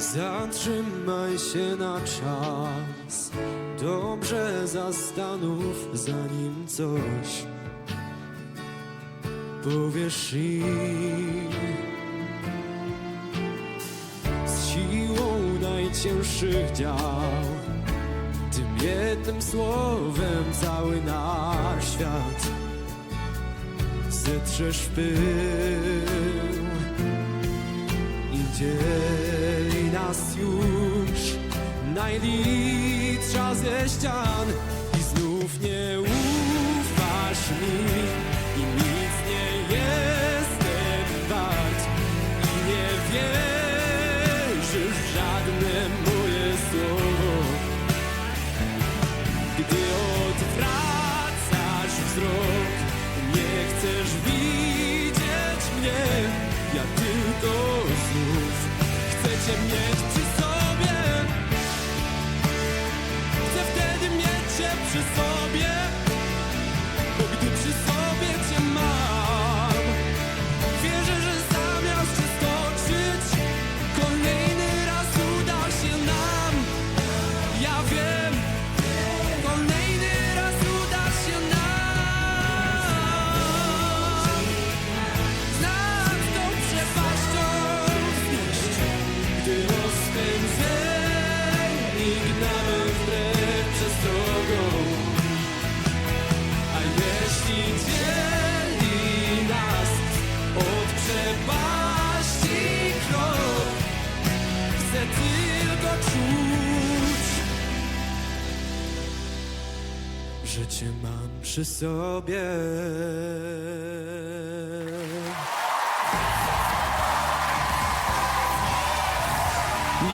Zatrzymaj się na czas, dobrze zastanów, zanim coś powiesz im. Z siłą najcięższych dział, tym jednym słowem cały nasz świat zetrzesz pył i dzieli nas już. Najlitsza ze ścian i znów nie ufasz mi. I nic nie jestem wart. I nie wierzysz w żadne moje słowo. Gdy odwracasz wzrok, nie chcesz widzieć że cię mam przy sobie.